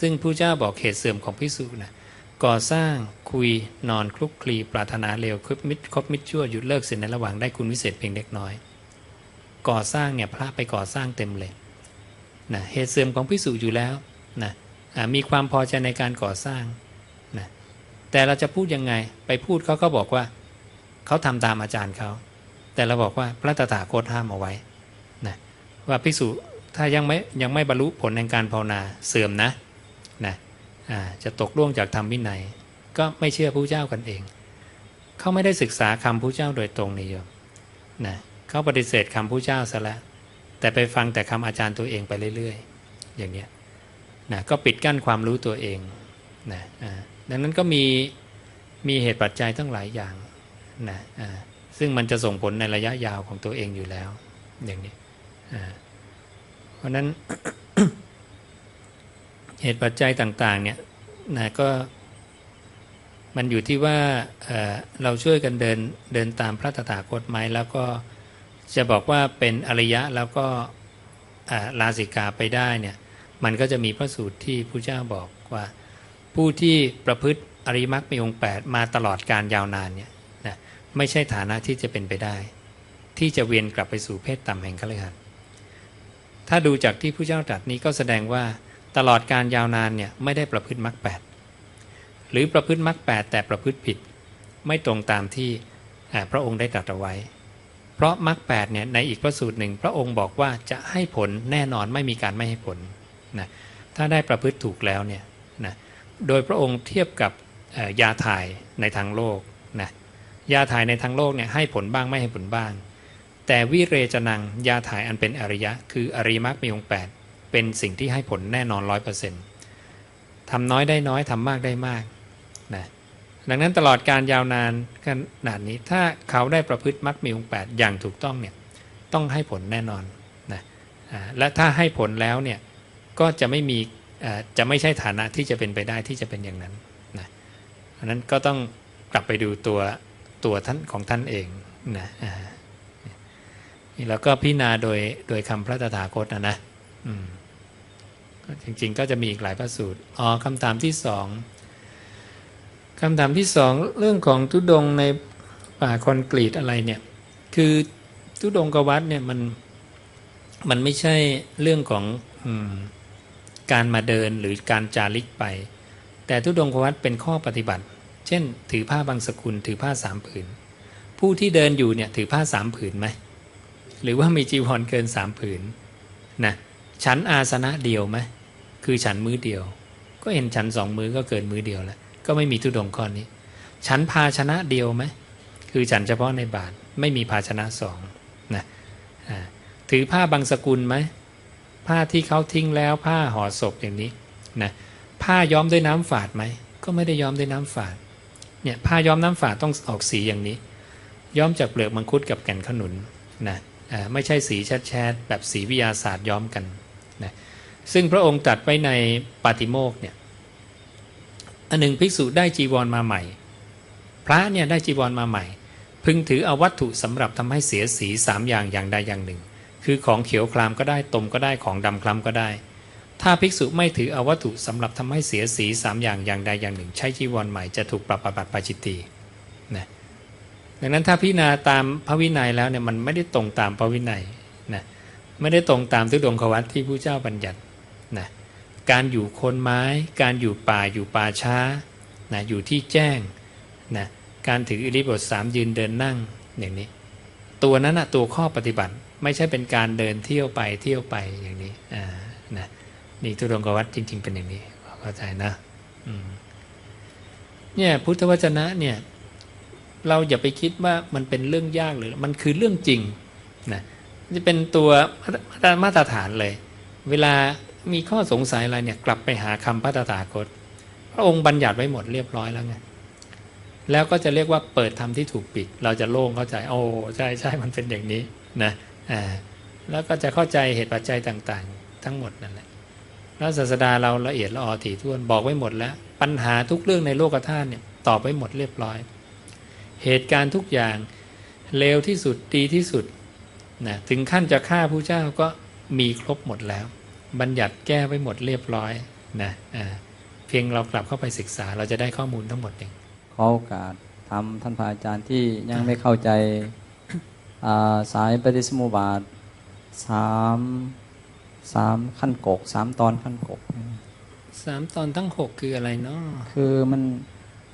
ซึ่งผู้เจ้าบอกเหตุเสื่อมของพิสุนะก่อสร้างคุยนอนคลุกคลีปรารถนาเร็วคบมิตรคบมิตรชั่วหยุดเลิกเสียในระหว่างได้คุณวิเศษเพียงเล็กน้อย ก่อสร้างเนี่ยพระไปก่อสร้างเต็มเลยนะเหตุเสื่อมของพิสุอยู่แล้วนะมีความพอใจในการก่อสร้างนะแต่เราจะพูดยังไงไปพูดเขาก็บอกว่าเขาทำตามอาจารย์เขาแต่เราบอกว่าพระตถาคตห้ามเอาไว้นะว่าพิสุถ้ายังไม่ยังไม่บรรลุผลแห่งการภาวนาเสื่อมนะ นะจะตกล่วงจากธรรมวินัย ก็ไม่เชื่อผู้เจ้ากันเอง เขาไม่ได้ศึกษาคำผู้เจ้าโดยตรงนี่โยมนะเขาปฏิเสธคำผู้เจ้าซะแล้วแต่ไปฟังแต่คำอาจารย์ตัวเองไปเรื่อย ๆ อย่างเนี้ยนะก็ปิดกั้นความรู้ตัวเองนะดังนั้นก็มีมีเหตุปัจจัยตั้งหลายอย่างนะซึ่งมันจะส่งผลในระยะยาวของตัวเองอยู่แล้ว อย่างนี้เพราะนั้น เหตุปัจจัยต่างๆเนี่ยนะก็มันอยู่ที่ว่าเเราช่วยกันเดินเดินตามพระตถาคตไหมแล้วก็จะบอกว่าเป็นอริยะแล้วก็ลาสิกาไปได้เนี่ยมันก็จะมีพระสูตรที่พระเจ้าบอกว่า ผู้ที่ประพฤติอริมรรคมีองค์ 8 มาตลอดการยาวนานเนี่ยนะไม่ใช่ฐานะที่จะเป็นไปได้ ที่จะเวียนกลับไปสู่เพศต่ำแห่งคฤหัสถ์ถ้าดูจากที่พระเจ้าตรัสนี้ก็แสดงว่า ตลอดการยาวนานเนี่ยไม่ได้ประพฤติมรรคแปดหรือประพฤติมรรคแปดแต่ประพฤติผิด ไม่ตรงตามที่พระองค์ได้ตรัสเอาไว้ เพราะมรรคแปดเนี่ยในอีกพระสูตรหนึ่งพระองค์บอกว่าจะให้ผลแน่นอนไม่มีการไม่ให้ผลนะถ้าได้ประพฤติถูกแล้วเนี่ยนะโดยพระองค์เทียบกับยาถ่ายในทางโลกนะยาถ่ายในทางโลกเนี่ยให้ผลบ้างไม่ให้ผลบ้าง แต่วิเรจนังยาถ่ายอันเป็นอริยะ คืออริมรรคมีองค์แปด เป็นสิ่งที่ให้ผลแน่นอนร้อยเปอร์เซ็นต์ทำน้อยได้น้อยทำมากได้มากนะดังนั้นตลอดการยาวนานขนาดนี้ถ้าเขาได้ประพฤติมรรคมีองค์แปดอย่างถูกต้องเนี่ยต้องให้ผลแน่นอนนะและถ้าให้ผลแล้วเนี่ยก็จะไม่มีจะไม่ใช่ฐานะที่จะเป็นไปได้ที่จะเป็นอย่างนั้นนะอันนั้นก็ต้องกลับไปดูตัวตัวท่านของท่านเองนะอ่านี่เราก็พิจารณาโดยโดยคำพระตถาคตนะนะอืม จริงๆ ก็จะมีอีกหลายพระสูตรอ๋อคำถามที่สองคำถามที่สองเรื่องของทุดงในป่าคอนกรีตอะไรเนี่ย คือทุดงกวัดเนี่ยมันมันไม่ใช่เรื่องของอการมาเดินหรือการจาริกไป แต่ทุดงกวัดเป็นข้อปฏิบัติ เช่น ถือผ้าบางสกุล ถือผ้าสามผืน ผู้ที่เดินอยู่เนี่ยถือผ้าสามผืนไหมหรือว่ามีจีวรเกินสามผืนนะ ฉันอาสนะเดียวไหมคือฉันมือเดียว ก็เห็นฉันสองมือก็เกินมือเดียวแล้วก็ไม่มีทุดงค์ข้อนี้ ฉันภาชนะเดียวไหมคือฉันเฉพาะในบาทไม่มีภาชนะสองนะอ่าถือผ้าบางสกุลไหมผ้าที่เขาทิ้งแล้วผ้าห่อศพอย่างนี้นะผ้าย้อมด้วยน้ำฝาดไหมก็ไม่ได้ย้อมด้วยน้ำฝาดเนี่ยผ้าย้อมน้ำฝาดต้องออกสีอย่างนี้ ย้อมจากเปลือกมังคุดกับแก่นขนุนนะอ่าไม่ใช่สีแชดๆแบบสีวิทยาศาสตร์ย้อมกัน ซึ่งพระองค์ตรัดไว้ในปาติโมกข์เนี่ยอันหนึ่งภิกษุได้จีวรมาใหม่ พระเนี่ยได้จีวรมาใหม่ พึงถือเอาวัตถุสำหรับทำให้เสียสีสามอย่างอย่างใดอย่างหนึ่ง คือของเขียวคลามก็ได้ตมก็ได้ของดำคล้ำก็ได้ ถ้าภิกษุไม่ถือเอาวัตถุสำหรับทำให้เสียสีสามอย่างอย่างใดอย่างหนึ่ง ใช้จีวรใหม่จะถูกปรับอาบัติปาจิตตีนะดังนั้นถ้าพิจารณาตามพระวินัยแล้วเนี่ยมันไม่ได้ตรงตามพระวินัยนะไม่ได้ตรงตามทุดงควัตที่ผู้เจ้าบัญญัติ การอยู่คนไม้ การอยู่ป่าอยู่ป่าช้านะอยู่ที่แจ้งนะการถืออิริบทสามยืนเดินนั่งอย่างนี้ ตัวนั้นนะตัวข้อปฏิบัติไม่ใช่เป็นการเดินเที่ยวไปเที่ยวไปอย่างนี้อ่านะนี่ทุดงควัตจริง ๆ เป็นอย่างนี้เข้าใจนะเนี่ยพุทธวจนะเนี่ยเราอย่าไปคิดว่ามันเป็นเรื่องยากหรือมันคือเรื่องจริงนะจะเป็นตัวมาตรฐานเลย เวลา มีข้อสงสัยอะไรเนี่ยกลับไปหาคำพระตถาคต พระองค์บัญญัติไว้หมดเรียบร้อยแล้วไงแล้วก็จะเรียกว่าเปิดธรรมที่ถูกปิด เราจะโล่งเข้าใจโอ้ใช่ใช่มันเป็นอย่างนี้นะอ่าแล้วก็จะเข้าใจเหตุปัจจัยต่างๆ ทั้งหมดนั่นแหละแล้วศาสดาเราละเอียดละออถี่ถ้วนบอกไว้หมดแล้ว ปัญหาทุกเรื่องในโลกธาตุเนี่ยตอบไว้หมดเรียบร้อย เหตุการณ์ทุกอย่างเลวที่สุดดีที่สุดนะถึงขั้นจะฆ่าผู้เจ้าก็มีครบหมดแล้ว บัญญัติแก้ไว้หมดเรียบร้อยนะอ่าเพียงเรากลับเข้าไปศึกษาเราจะได้ข้อมูลทั้งหมดเองขอโอกาสทำท่านพระอาจารย์ที่ยังไม่เข้าใจอ่าสายปฏิสมุบาทสามสามขั้นกกสามตอนขั้นกกสามตอนทั้งหกคืออะไรเนาะคือมัน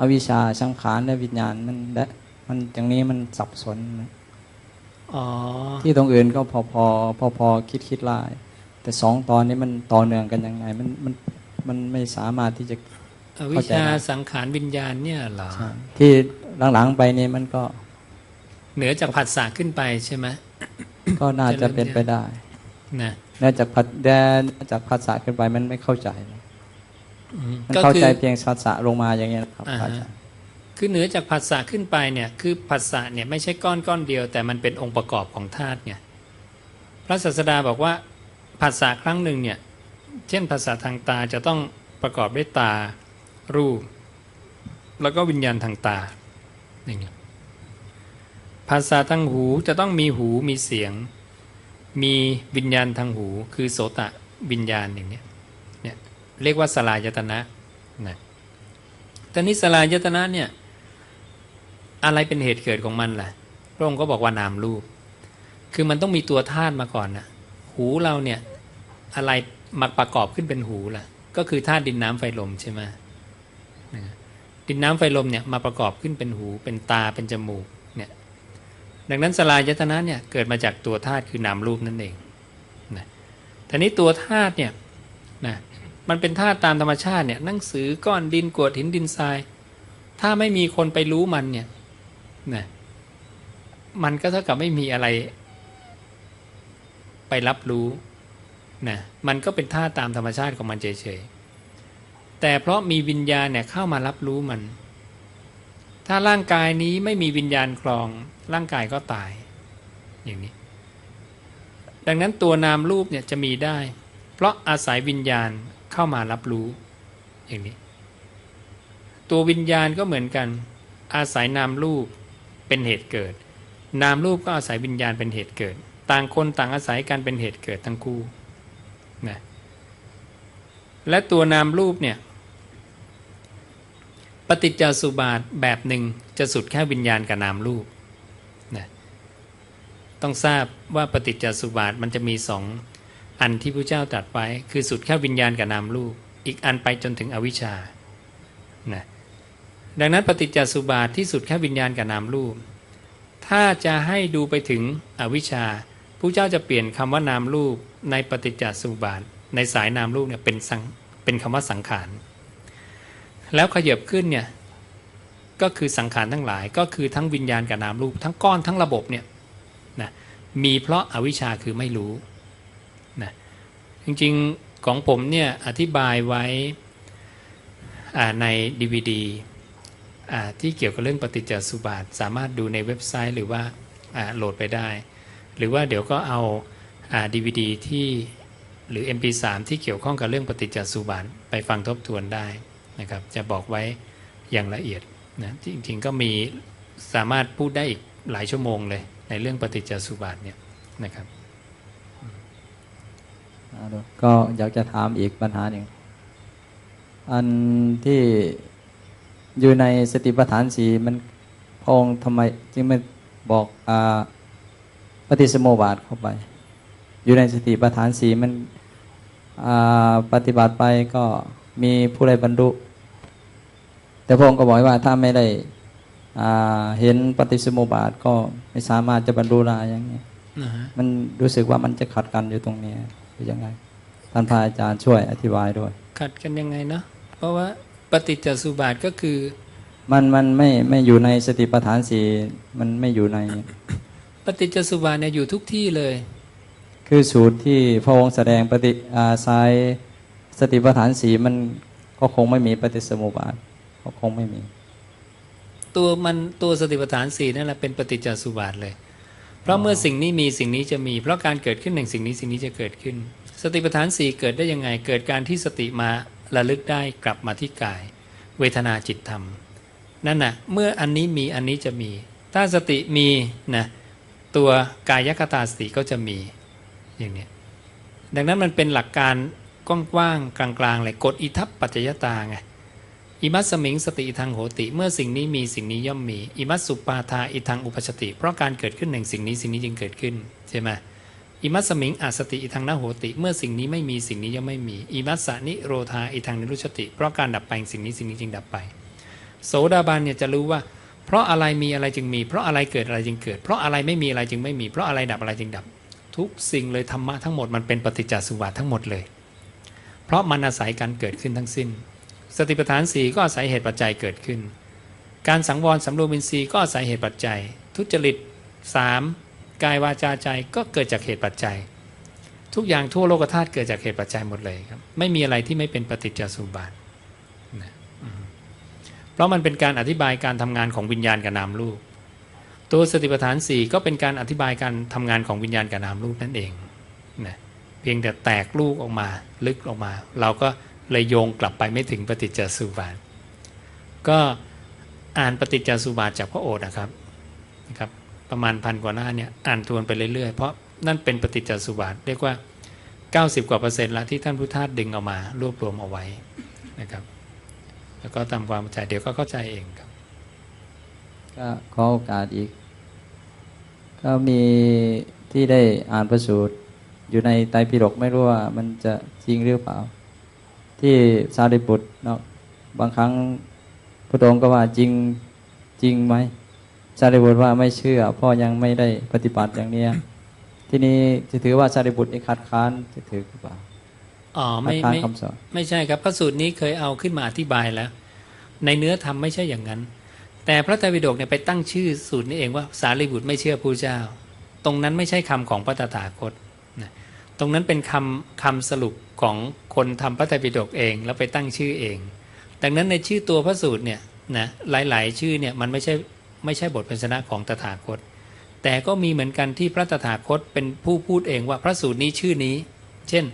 อวิชชาสังขารและวิญญาณมันและมันอย่างนี้มันสับสนนะอ๋อที่ตรงอื่นก็พอพอพอพอคิดคิดไล่ แต่สองตอนนี้มันต่อเนื่องกันยังไงมันมันมันไม่สามารถที่จะอวิชชาสังขารวิญญาณเนี่ยเหรอที่หลังๆไปนี่มันก็ เหนือจากผัสสะขึ้นไปใช่ไหมก็น่าจะเป็นไปได้นะเนื่องจากพัดแดนจากภาษาขึ้นไปมันไม่เข้าใจอืมมันก็เข้าคือใจเพียงภาษาลงมาอย่างเงี้ยนะครับอ่าฮะอาจารย์คือเหนือจากผัสสะขึ้นไปเนี่ย คือผัสสะเนี่ยไม่ใช่ก้อนก้อนเดียว แต่มันเป็นองค์ประกอบของธาตุไงพระศาสดาบอกว่า ผัสสะครั้งหนึ่งเนี่ย เช่นภาษาทางตาจะต้องประกอบด้วยตารูป แล้วก็วิญญาณทางตาอย่างเงี้ยภาษาทางหูจะต้องมีหูมีเสียง มีวิญญาณทางหู คือโสตะวิญญาณอย่างเนี้ยเนี่ยเรียกว่าสลายตนะนะตอนนี้สลายตนะเนี่ยอะไรเป็นเหตุเกิดของมันล่ะพระองค์ก็บอกว่านามรูป คือมันต้องมีตัวธาตุมาก่อนนะหูเราเนี่ย อะไรมาประกอบขึ้นเป็นหูล่ะ ก็คือธาตุดินน้ำไฟลมใช่ไหมดินน้ำไฟลมเนี่ยมาประกอบขึ้นเป็นหูเป็นตาเป็นจมูกเนี่ยดังนั้นสลายตนะเนี่ยเกิดมาจากตัวธาตุคือนามรูปนั่นเองนะทีนี้ตัวธาตุเนี่ยนะมันเป็นธาตุตามธรรมชาติเนี่ยหนังสือก้อนดินกรวดหินดินทราย ถ้าไม่มีคนไปรู้มันเนี่ยนะมันก็เท่ากับไม่มีอะไรไปรับรู้ นะมันก็เป็นธาตามธรรมชาติของมันเฉยๆแต่เพราะมีวิญญาณเนี่ยเข้ามารับรู้มัน ถ้าร่างกายนี้ไม่มีวิญญาณครอง ร่างกายก็ตาย อย่างนี้ ดังนั้นตัวนามรูปเนี่ยจะมีได้ เพราะอาศัยวิญญาณเข้ามารับรู้ อย่างนี้ ตัววิญญาณก็เหมือนกัน อาศัยนามรูปเป็นเหตุเกิด นามรูปก็อาศัยวิญญาณเป็นเหตุเกิด ต่างคนต่างอาศัยกันเป็นเหตุเกิดทั้งคู่ นะและตัวนามรูปเนี่ยปฏิจจสุบาทแบบหนึ่งจะสุดแค่วิญญาณกับนามรูปนะต้องทราบว่าปฏิจจสุบาทมันจะมีสองอันที่พระเจ้าตรัสไว้ คือสุดแค่วิญญาณกับนามรูป อีกอันไปจนถึงอวิชชานะดังนั้นปฏิจจสุบาทที่สุดแค่วิญญาณกับนามรูป ถ้าจะให้ดูไปถึงอวิชชาพระเจ้าจะเปลี่ยนคำว่านามรูป ในปฏิจจสุบาท ในสายนามรูปเนี่ยเป็นสังเป็นคำว่าสังขาร แล้วขยับขึ้นเนี่ยก็คือสังขารทั้งหลาย ก็คือทั้งวิญญาณกับนามรูป ทั้งก้อนทั้งระบบเนี่ยนะมีเพราะอาวิชชาคือไม่รู้นะจริงๆของผมเนี่ยอธิบายไว้ใน DVD ที่เกี่ยวกับเรื่องปฏิจจสุบาท สามารถดูในเว็บไซต์หรือว่าโหลดไปได้ หรือว่าเดี๋ยวก็เอา DVD ที่หรือ MP3 ที่เกี่ยวข้องกับเรื่องปฏิจจสุบาทไปฟังทบทวนได้นะครับจะบอกไว้อย่างละเอียดนะจริงๆก็มีสามารถพูดได้อีกหลายชั่วโมงเลยในเรื่องปฏิจจสุบาทเนี่ยนะครับก็อยากจะถามอีกปัญหาหนึ่งอันที่อยู่ในสติปัฏฐานสีมันพองทำไมจึงไม่บอกอปฏิสโมบาทเข้าไป อยู่ในสติปัฏฐานสีมันอ่าปฏิบัติไปก็มีผู้ใดบรรลุแต่พระองค์ก็บอกว่าถ้าไม่ได้อ่าเห็นปฏิสโมบาทก็ไม่สามารถจะบรรลุได้อย่างนี้นะฮะมันรู้สึกว่ามันจะขัดกันอยู่ตรงนี้หรือยังไงท่านพระอาจารย์ช่วยอธิบายด้วย ขัดกันยังไงเนาะเพราะว่าปฏิจจสุบาทก็คือ มันมันไม่ไม่อยู่ในสติปัฏฐานสี่มันไม่อยู่ใน ปฏิจจสุบาทเนี่ยอยู่ทุกที่เลย คือสูตรที่พระองค์แสดงปฏิอาสายสติปัฏฐานสีมันก็คงไม่มีปฏิสมุปบาทก็คงไม่มี ตัวมันตัวสติปัฏฐานสีนั่นแหละเป็นปฏิจจสุบาทเลย เพราะเมื่อสิ่งนี้มีสิ่งนี้จะมี เพราะการเกิดขึ้นแห่งสิ่งนี้สิ่งนี้จะเกิดขึ้น สติปัฏฐานสีเกิดได้ยังไง เกิดการที่สติมาระลึกได้กลับมาที่กาย เวทนาจิตธรรม นั่นน่ะเมื่ออันนี้มีอันนี้จะมี ถ้าสติมีนะตัวกายคตาสติก็จะมี อย่างเนี้ยดังนั้นมันเป็นหลักการกว้างๆกลางๆเลยกฎอิทัปปัจจยตาไงอิมัสสมิงสติทังโหติ เมื่อสิ่งนี้มีสิ่งนี้ย่อมมีอิมัสสุปาทาอิทังอุปชติ เพราะการเกิดขึ้นแห่งสิ่งนี้สิ่งนี้จึงเกิดขึ้นใช่ไหมอิมัสสมิงอาสติอิทังนโหติ เมื่อสิ่งนี้ไม่มีสิ่งนี้ย่อมไม่มีอิมัสสนิโรธาอิทังนิรุชติ เพราะการดับไปสิ่งนี้สิ่งนี้จึงดับไป โสดาบันเนี่ยจะรู้ว่า เพราะอะไรมีอะไรจึงมี เพราะอะไรเกิดอะไรจึงเกิด เพราะอะไรไม่มีอะไรจึงไม่มี เพราะอะไรดับอะไรจึงดับ ทุกสิ่งเลยธรรมะทั้งหมดมันเป็นปฏิจจสุบาททั้งหมดเลย เพราะมันอาศัยการเกิดขึ้นทั้งสิ้น สติปัฏฐานสี่ก็อาศัยเหตุปัจจัยเกิดขึ้น การสังวรสำรวมอินทรีย์ก็อาศัยเหตุปัจจัย ทุจริตสามกายวาจาใจก็เกิดจากเหตุปัจจัย ทุกอย่างทั่วโลกธาตุเกิดจากเหตุปัจจัยหมดเลยครับไม่มีอะไรที่ไม่เป็นปฏิจจสุบาทนะเพราะมันเป็นการอธิบายการทำงานของวิญญาณกับนามรูป ตัวสติปัฏฐานสี่ก็เป็นการอธิบายการทำงานของวิญญาณกับนามรูปนั่นเองนะเพียงแต่แตกลูกออกมาลึกออกมา เราก็เลยโยงกลับไปไม่ถึงปฏิจจสุบาท ก็อ่านปฏิจจสุบาทจากพระโอษฐ์นะครับนะครับประมาณพันกว่าหน้าเนี่ยอ่านทวนไปเรื่อยๆ เพราะนั่นเป็นปฏิจจสุบาทเรียกว่า 90 กว่าเปอร์เซ็นต์ละที่ท่านพุทธทาสดึงเอามารวบรวมเอาไว้นะครับ แล้วก็ตามความเข้าใจเดี๋ยวก็เข้าใจเองครับก็ขอโอกาสอีก ก็มีที่ได้อ่านประสูตรอยู่ในไตรปิฎกไม่รู้ว่ามันจะจริงหรือเปล่า ที่สารีบุตรเนาะบางครั้งพระองค์ก็ว่าจริงจริงไหมสารีบุตรว่าไม่เชื่อเพ่อยังไม่ได้ปฏิบัติอย่างเนี้ยทีนี้จะถือว่าสารีบุตรนี่คัดค้านจะถือหรือเปล่าอ๋อคัไม่ดค้านไม่คำสอนไม่ใช่ครับพระสูตรนี้เคยเอาขึ้นมาอธิบายแล้ว ในเนื้อธรรมไม่ใช่อย่างนั้น แต่พระไตรปิฎกเนี่ยไปตั้งชื่อสูตรนี้เองว่าสารีบุตรไม่เชื่อพระเจ้า ตรงนั้นไม่ใช่คำของพระตถาคตนะตรงนั้นเป็นคำคำสรุปของคนทำพระไตรปิฎกเอง แล้วไปตั้งชื่อเอง ดังนั้นในชื่อตัวพระสูตรเนี่ยนะหลาย ๆ ชื่อเนี่ยมันไม่ใช่ไม่ใช่บทพยัญชนะของตถาคต แต่ก็มีเหมือนกันที่พระตถาคตเป็นผู้พูดเองว่าพระสูตรนี้ชื่อนี้ เช่น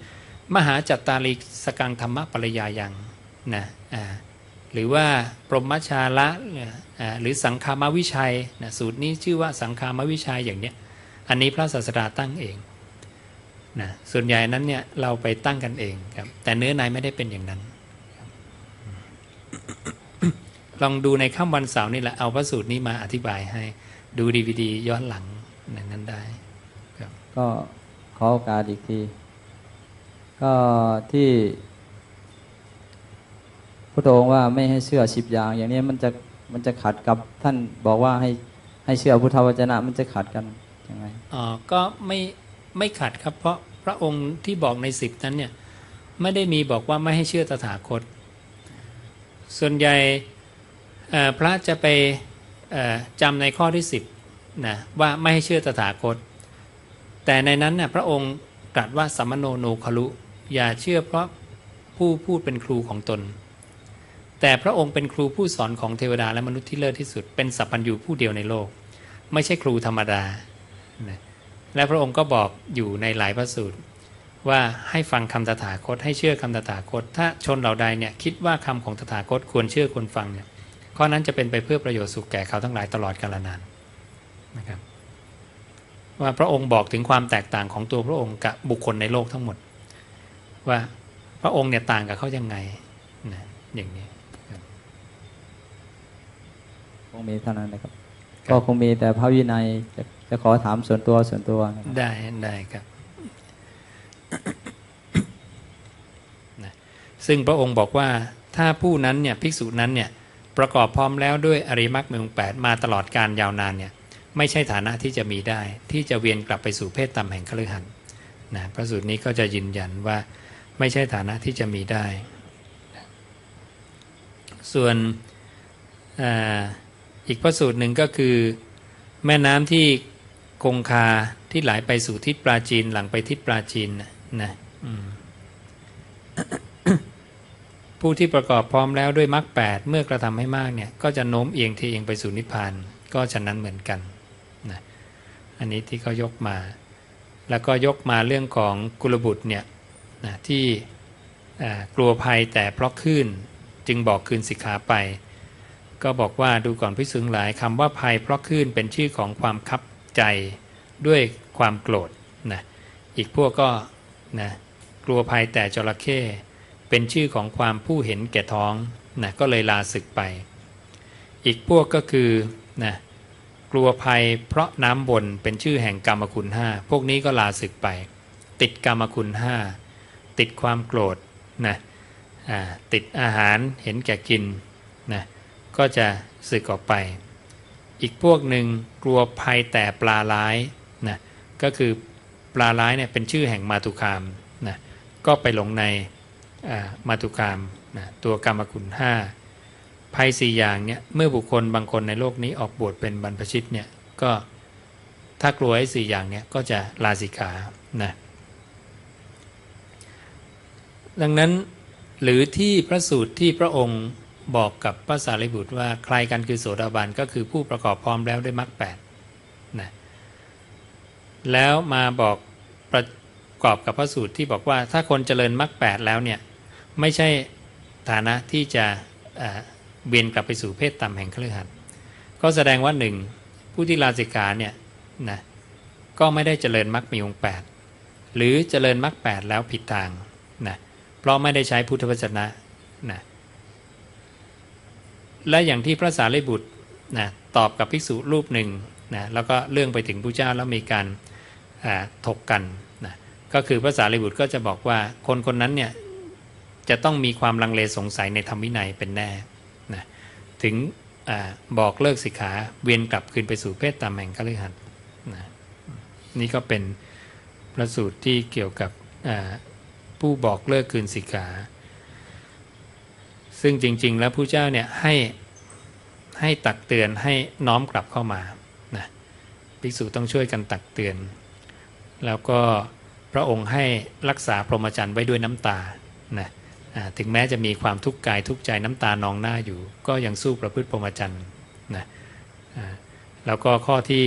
มหาจัตตาริสกังธรรมปริยายังนะอ่าหรือว่าปรมชาละ หรือสังคามวิชัยนะสูตรนี้ชื่อว่าสังคามวิชัยอย่างเนี้ยอันนี้พระศาสดาตั้งเองนะส่วนใหญ่นั้นเนี่ยเราไปตั้งกันเองครับแต่เนื้อในไม่ได้เป็นอย่างนั้น ลองดูในค่ำวันเสาร์นี่แหละเอาพระสูตรนี้มาอธิบายให้ดูดีวดีย้อนหลังในนั้นได้ก็ขอโอกาสอีกที ก็ที่พระองค์ว่าไม่ให้เชื่อสิบอย่าง อย่างนี้มันจะ มันจะขัดกับท่านบอกว่าให้ให้เชื่อพุทธวจนะ มันจะขัดกันยังไงอ๋อก็ไม่ไม่ขัดครับ เพราะพระองค์ที่บอกในสิบนั้นเนี่ยไม่ได้มีบอกว่าไม่ให้เชื่อตถาคต ส่วนใหญ่พระจะไปจำในข้อที่สิบนะว่าไม่ให้เชื่อตถาคต แต่ในนั้นน่ยพระองค์ตรัสว่าสัมมโนโนคลุ อย่าเชื่อเพราะผู้พูดเป็นครูของตน แต่พระองค์เป็นครูผู้สอนของเทวดาและมนุษย์ที่เลิศที่สุด เป็นสัพพัญญูผู้เดียวในโลก ไม่ใช่ครูธรรมดา และพระองค์ก็บอกอยู่ในหลายพระสูตร ว่าให้ฟังคำตถาคต ให้เชื่อคำตถาคต ถ้าชนเหล่าใดเนี่ยคิดว่าคำของตถาคตควรเชื่อควรฟังเนี่ยข้อนั้นจะเป็นไปเพื่อประโยชน์สุขแก่เขาทั้งหลายตลอดกาลนานนะครับว่าพระองค์บอกถึงความแตกต่างของตัวพระองค์กับบุคคลในโลกทั้งหมด ว่าพระองค์เนี่ยต่างกับเขายังไงนะอย่างนี้ ค งมีเท่านั้นนะครับครับ ก็คงมีแต่พระวินัยจะจะขอถามส่วนตัวส่วนตัวนะครับได้ได้ครับนะซึ่งพระองค์บอกว่าถ้าผู้นั้นเนี่ยภิกษุนั้นเนี่ยประกอบพร้อมแล้วด้วยอริยมรรคมีองค์แปดมาตลอดการยาวนานเนี่ยไม่ใช่ฐานะที่จะมีได้ ที่จะเวียนกลับไปสู่เพศต่ำแห่งคฤหัสถ์นะพระสูตรนี้ก็จะยืนยันว่าไม่ใช่ฐานะที่จะมีได้นะส่วนอา อีกพระสูตรหนึ่งก็คือ แม่น้ำที่คงคาที่ไหลไปสู่ทิศปราจีนหลังไปทิศปราจีนนะผู้ที่ประกอบพร้อมแล้วด้วยมรรคแปดเมื่อกระทำให้มากเนี่ย ก็จะโน้มเอียงที่เอียงไปสู่นิพพานก็ฉะนั้นเหมือนกันนะอันนี้ที่เขายกมา แล้วก็ยกมาเรื่องของกุลบุตรเนี่ยนะที่กลัวภัยแต่เพราะคลื่นจึงบอกคืนสิกขาไป ก็บอกว่าดูก่อนพิสุงหลายคำว่าภัยเพราะคลื่นเป็นชื่อของความคับใจด้วยความโกรธนะอีกพวกก็นะกลัวภัยแต่จระเข้เป็นชื่อของความผู้เห็นแก่ท้องนะก็เลยลาศึกไป อีกพวกก็คือนะกลัวภัยเพราะน้ำบนเป็นชื่อแห่งกรรมคุณห้าพวกนี้ก็ลาศึกไป ติดกรรมคุณห้าติดความโกรธนะติดอาหารเห็นแก่กินนะ ก็จะสึกออกไป อีกพวกหนึ่งกลัวภัยแต่ปลาร้ายนะก็คือปลาร้ายเนี่ยเป็นชื่อแห่งมาตุคามนะก็ไปหลงในมาตุคามนะตัวกรรมคุณห้าภัยสี่อย่างเนี่ยเมื่อบุคคลบางคนในโลกนี้ออกบวชเป็นบรรพชิตเนี่ยก็ถ้ากลัวไอ้สี่อย่างเนี่ยก็จะลาสิกขานะดังนั้นหรือที่พระสูตรที่พระองค์ บอกกับพระสารีบุตรว่าใครกันคือโสดาบันก็คือผู้ประกอบพร้อมแล้วด้วยมรรคแปดนะแล้วมาบอกประกอบกับพระสูตรที่บอกว่าถ้าคนเจริญมรรคแปดแล้วเนี่ยไม่ใช่ฐานะที่จะเวียนกลับไปสู่เพศต่ำแห่งคฤหัสถ์ก็แสดงว่าหนึ่งผู้ที่ลาสิกขาเนี่ยนะก็ไม่ได้เจริญมรรคมีองค์แปดหรือเจริญมรรคแปดแล้วผิดทางนะเพราะไม่ได้ใช้พุทธวจนะนะ และอย่างที่พระสารีบุตรนะตอบกับภิกษุรูปหนึ่งนะแล้วก็เรื่องไปถึงพระเจ้าแล้วมีการถกกันนะก็คือพระสารีบุตรก็จะบอกว่าคนคนนั้นเนี่ยจะต้องมีความลังเลสงสัยในธรรมวินัยเป็นแน่นะถึงอบอกเลิกสิกขาเวียนกลับคืนไปสู่เพศตามแห่งคฤหัสถ์นะนี่ก็เป็นพระสูตรที่เกี่ยวกับผู้บอกเลิกคืนสิกขา ซึ่งจริง ๆ แล้วผู้เจ้าเนี่ยให้ให้ตักเตือนให้น้อมกลับเข้ามานะภิกษุต้องช่วยกันตักเตือน แล้วก็พระองค์ให้รักษาพรหมจรรย์ไว้ด้วยน้ำตานะอ่าถึงแม้จะมีความทุกข์กายทุกข์ใจน้ำตานองหน้าอยู่ ก็ยังสู้ประพฤติพรหมจรรย์นะอ่าแล้วก็ข้อที่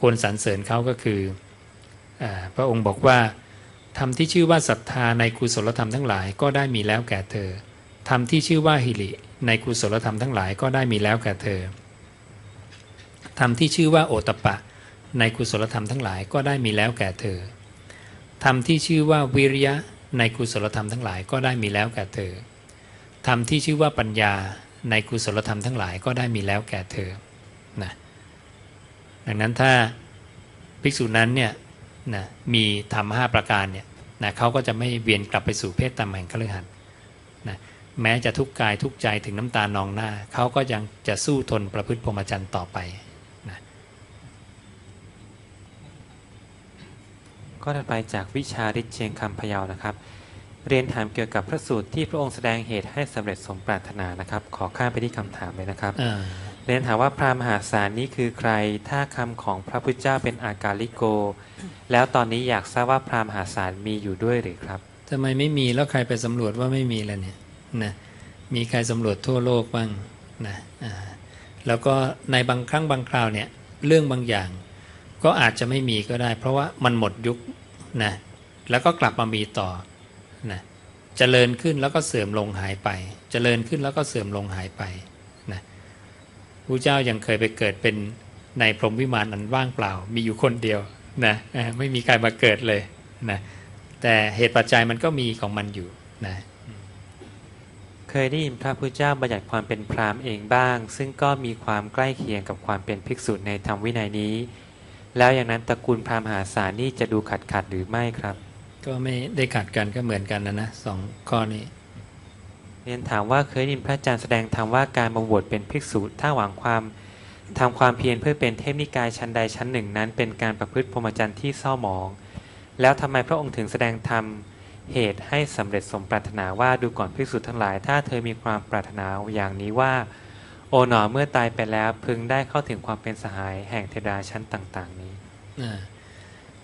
ควรสรรเสริญเขาก็คืออพระองค์บอกว่าธรรมที่ชื่อว่าศรัทธาในกุศลธรรมทั้งหลายก็ได้มีแล้วแก่เธอ ธรรมที่ชื่อว่าหิริในกุศลธรรมทั้งหลายก็ได้มีแล้วแก่เธอธรรมที่ชื่อว่าโอตปะ ในกุศลธรรมทั้งหลายก็ได้มีแล้วแก่เธอธรรมที่ชื่อว่าวิริยะในกุศลธรรมทั้งหลายก็ได้มีแล้วแก่เธอธรรมที่ชื่อว่าปัญญาในกุศลธรรมทั้งหลายก็ได้มีแล้วแก่เธอนะดังนั้นถ้าภิกษุนั้นเนี่ยนะมีธรรมห้าประการเนี่ยนะเขาก็จะไม่เวียนกลับไปสู่เพศตามแห่งคฤหัสถ์นะ แม้จะทุกข์กายทุกข์ใจถึงน้ำตานองหน้า เขาก็ยังจะสู้ทนประพฤติพรหมจรรย์ต่อไปนะก็ถัดไปจากวิชาฤทธิ์เชียงคำพะเยานะครับ เรียนถามเกี่ยวกับพระสูตรที่พระองค์แสดงเหตุให้สำเร็จสมปรารถนานะครับ ขอข้ามไปที่คำถามเลยนะครับอ่าเรียนถามว่าพระมหาศาลนี้คือใคร ถ้าคำของพระพุทธเจ้าเป็นอากาลิโก แล้วตอนนี้อยากทราบว่าพระมหาศาลมีอยู่ด้วยหรือครับทำไมไม่มีแล้วใครไปสำรวจว่าไม่มีล่ะเนี่ย นะมีใครสำรวจทั่วโลกบ้างนะแล้วก็ในบางครั้งบางคราวเนี่ยเรื่องบางอย่าง ก็อาจจะไม่มีก็ได้ เพราะว่ามันหมดยุคนะแล้วก็กลับมามีต่อนะเจริญขึ้นแล้วก็เสื่อมลงหายไป เจริญขึ้นแล้วก็เสื่อมลงหายไปนะพระเจ้ายังเคยไปเกิดเป็นในพรหมวิมานอันว่างเปล่า มีอยู่คนเดียวนะไม่มีใครมาเกิดเลยนะแต่เหตุปัจจัยมันก็มีของมันอยู่นะ เคยได้ยินพระพุทธเจ้าบัญญัติความเป็นพราหมณ์เองบ้าง ซึ่งก็มีความใกล้เคียงกับความเป็นภิกษุในธรรมวินัยนี้ แล้วอย่างนั้นตระกูลพราหมณ์มหาศาลนี่จะดูขัดขัดๆหรือไม่ครับ ก็ไม่ได้ขัดกันก็เหมือนกันนะนะสองข้อนี้เรียนถามว่าเคยได้ยินพระอาจารย์แสดงธรรมว่าการมาบวชเป็นภิกษุถ้าหวังความทำความเพียรเพื่อเป็นเทพนิกายชั้นใดชั้นหนึ่งนั้น เป็นการประพฤติพรหมจรรย์ที่เศร้าหมอง แล้วทำไมพระองค์ถึงแสดงธรรม เหตุให้สำเร็จสมปรารถนาว่าดูก่อนภิกษุทั้งหลาย ถ้าเธอมีความปรารถนาอย่างนี้ว่า โอ๋หนอเมื่อตายไปแล้วพึงได้เข้าถึงความเป็นสหายแห่งเทดาชั้นต่าง ๆ นี้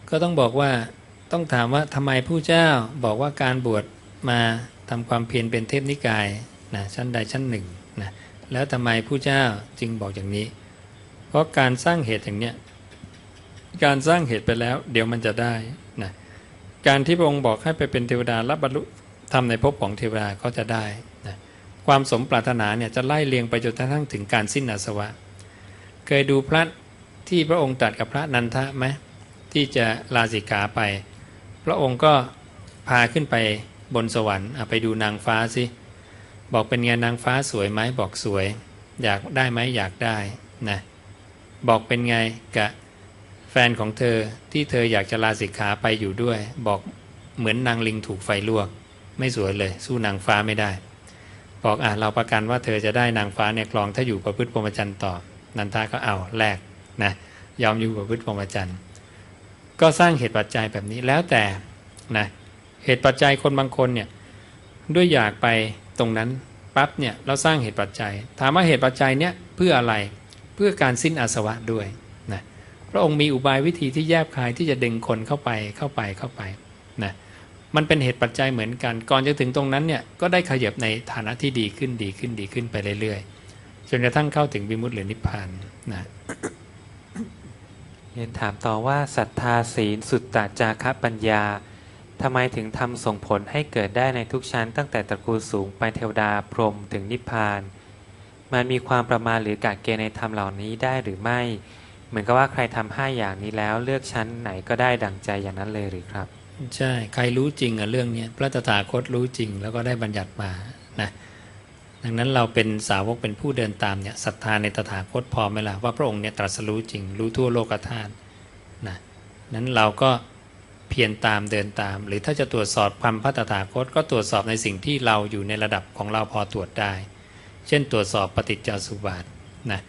ก็ต้องบอกว่าต้องถามว่าทำไมผู้เจ้าบอกว่าการบวชมาทำความเพียรเป็นเทพนิกายนะชั้นใดชั้นหนึ่งนะแล้วทำไมผู้เจ้าจึงบอกอย่างนี้ เพราะการสร้างเหตุอย่างเนี้ยการสร้างเหตุไปแล้ว เดี๋ยวมันจะได้นะ การที่พระองค์บอกให้ไปเป็นเทวดารับบรรลุทำในภพของเทวดาก็จะได้นะความสมปรารถนาเนี่ยจะไล่เลียงไปจนกระทั่งถึงการสิ้นอาสวะ เคยดูพระที่พระองค์ตรัสกับพระนันทะไหมที่จะลาสิกขาไป พระองค์ก็พาขึ้นไปบนสวรรค์อะไปดูนางฟ้าสิบอกเป็นไงนางฟ้าสวยไหมบอกสวย อยากได้ไหมอยากได้นะบอกเป็นไงกับ แฟนของเธอที่เธออยากจะลาสิกขาไปอยู่ด้วย บอกเหมือนนางลิงถูกไฟลวก ไม่สวยเลย สู้นางฟ้าไม่ได้ บอกอะเราประกันว่าเธอจะได้นางฟ้าเนี่ยครองถ้าอยู่ประพฤติพรหมจรรย์ต่อ นันทาก็เอาแลกนะยอมอยู่ประพฤติพรหมจรรย์ก็สร้างเหตุปัจจัยแบบนี้แล้วแต่นะเหตุปัจจัยคนบางคนเนี่ยด้วยอยากไปตรงนั้นปั๊บเนี่ยเราสร้างเหตุปัจจัย ถามว่าเหตุปัจจัยเนี่ยเพื่ออะไรเพื่อการสิ้นอาสวะด้วย พระองค์มีอุบายวิธีที่แยบคายที่จะดึงคนเข้าไปเข้าไปเข้าไปนะมันเป็นเหตุปัจจัยเหมือนกัน ก่อนจะถึงตรงนั้นเนี่ยก็ได้ขยับในฐานะที่ดีขึ้นดีขึ้นดีขึ้นไปเรื่อยๆจนกระทั่งเข้าถึงวิมุตติหรือนิพพานนะเรียนถามต่อว่าศรัทธาศีลสุตตะจาคะปัญญาทำไมถึงทำส่งผลให้เกิดได้ในทุกชั้น ตั้งแต่ตระกูลสูงไปเทวดาพรหมถึงนิพพาน มันมีความประมาณหรือกะเกณฑ์ในธรรมเหล่านี้ได้หรือไม่ เหมือนกับว่าใครทำห้าอย่างนี้แล้วเลือกชั้นไหนก็ได้ดังใจอย่างนั้นเลยหรือครับ ใช่ใครรู้จริงอะเรื่องนี้พระตถาคตรู้จริงแล้วก็ได้บัญญัติมานะดังนั้นเราเป็นสาวกเป็นผู้เดินตามเนี่ยศรัทธาในตถาคตพอไหมล่ะว่าพระองค์เนี่ยตรัสรู้จริง รู้ทั่วโลกธาตุนะนั้นเราก็เพียรตามเดินตาม หรือถ้าจะตรวจสอบความพระตถาคตก็ตรวจสอบในสิ่งที่เราอยู่ในระดับของเราพอตรวจได้ เช่นตรวจสอบปฏิจจสุบาทนะ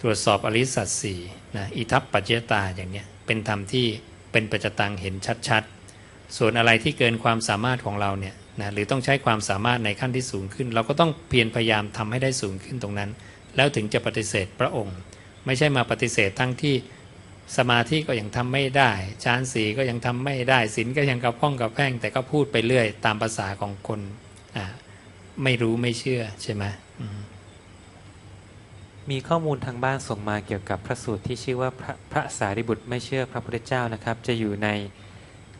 ตรวจสอบอริสัตสีนะอิทัปปัจเจตาอย่างเนี้ยเป็นธรรมที่เป็นปัจจตังเห็นชัดๆ ส่วนอะไรที่เกินความสามารถของเราเนี่ยนะหรือต้องใช้ความสามารถในขั้นที่สูงขึ้น เราก็ต้องเพียรพยายามทำให้ได้สูงขึ้นตรงนั้น แล้วถึงจะปฏิเสธพระองค์ ไม่ใช่มาปฏิเสธทั้งที่สมาธิก็ยังทำไม่ได้ฌานสีก็ยังทำไม่ได้ศีลก็ยังกระพ้องกระแพร่งแต่ก็พูดไปเรื่อย ตามภาษาของคนอ่าไม่รู้ไม่เชื่อใช่ไหมม มีข้อมูลทางบ้านส่งมาเกี่ยวกับพระสูตรที่ชื่อว่าพระพระสารีบุตรไม่เชื่อพระพุทธเจ้านะครับ จะอยู่ใน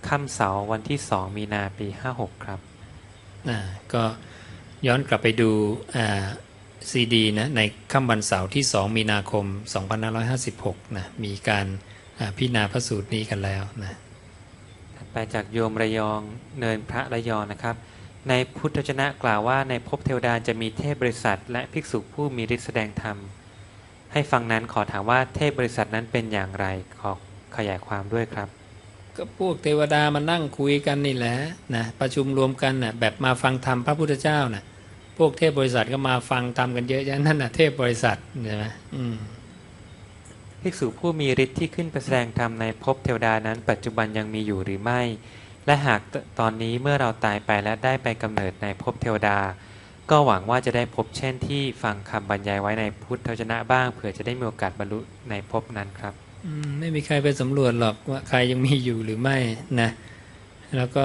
ค่ำเสาร์วันที่2มีนาปี 56 ครับอ่าก็ย้อนกลับไปดูซีดีนะในค่ำวันเสาร์ที่2มีนาคม 2556 นะ มีการอ่าพิจารณาพระสูตรนี้กันแล้วนะถัดไปจากโยมระยองเนินพระระยองนะครับ ในพุทธวจนะกล่าวว่าในภพเทวดาจะมีเทพบริษัท และภิกษุผู้มีฤทธิ์แสดงธรรม ให้ฟังนั้นขอถามว่าเทพบริษัทนั้นเป็นอย่างไรขอขยายความด้วยครับ ก็พวกเทวดามานั่งคุยกันนี่แหละนะประชุมรวมกันนะแบบมาฟังธรรมพระพุทธเจ้านะพวกเทพบริษัทก็มาฟังธรรมกันเยอะแยะนั่นนะเทพบริษัทใช่ไหมอืมภิกษุผู้มีฤทธิ์ที่ขึ้นไปแสดงธรรมในภพเทวดานั้น ปัจจุบันยังมีอยู่หรือไม่ และหากตอนนี้เมื่อเราตายไปและได้ไปกำเนิดในภพเทวดา ก็หวังว่าจะได้พบเช่นที่ฟังคำบรรยายไว้ในพุทธวจนะบ้างเผื่อจะได้มีโอกาสบรรลุในภพนั้นครับไม่มีใครไปสำรวจหรอกว่าใครยังมีอยู่หรือไม่นะแล้วก็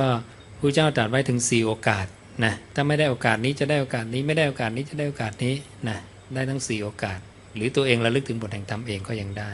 พระเจ้าตรัสไว้ถึงสี่โอกาสนะถ้าไม่ได้โอกาสนี้จะได้โอกาสนี้ไม่ได้โอกาสนี้จะได้โอกาสนี้นะได้ทั้งสี่โอกาส หรือตัวเองระลึกถึงบทแห่งธรรมเองก็ยังได้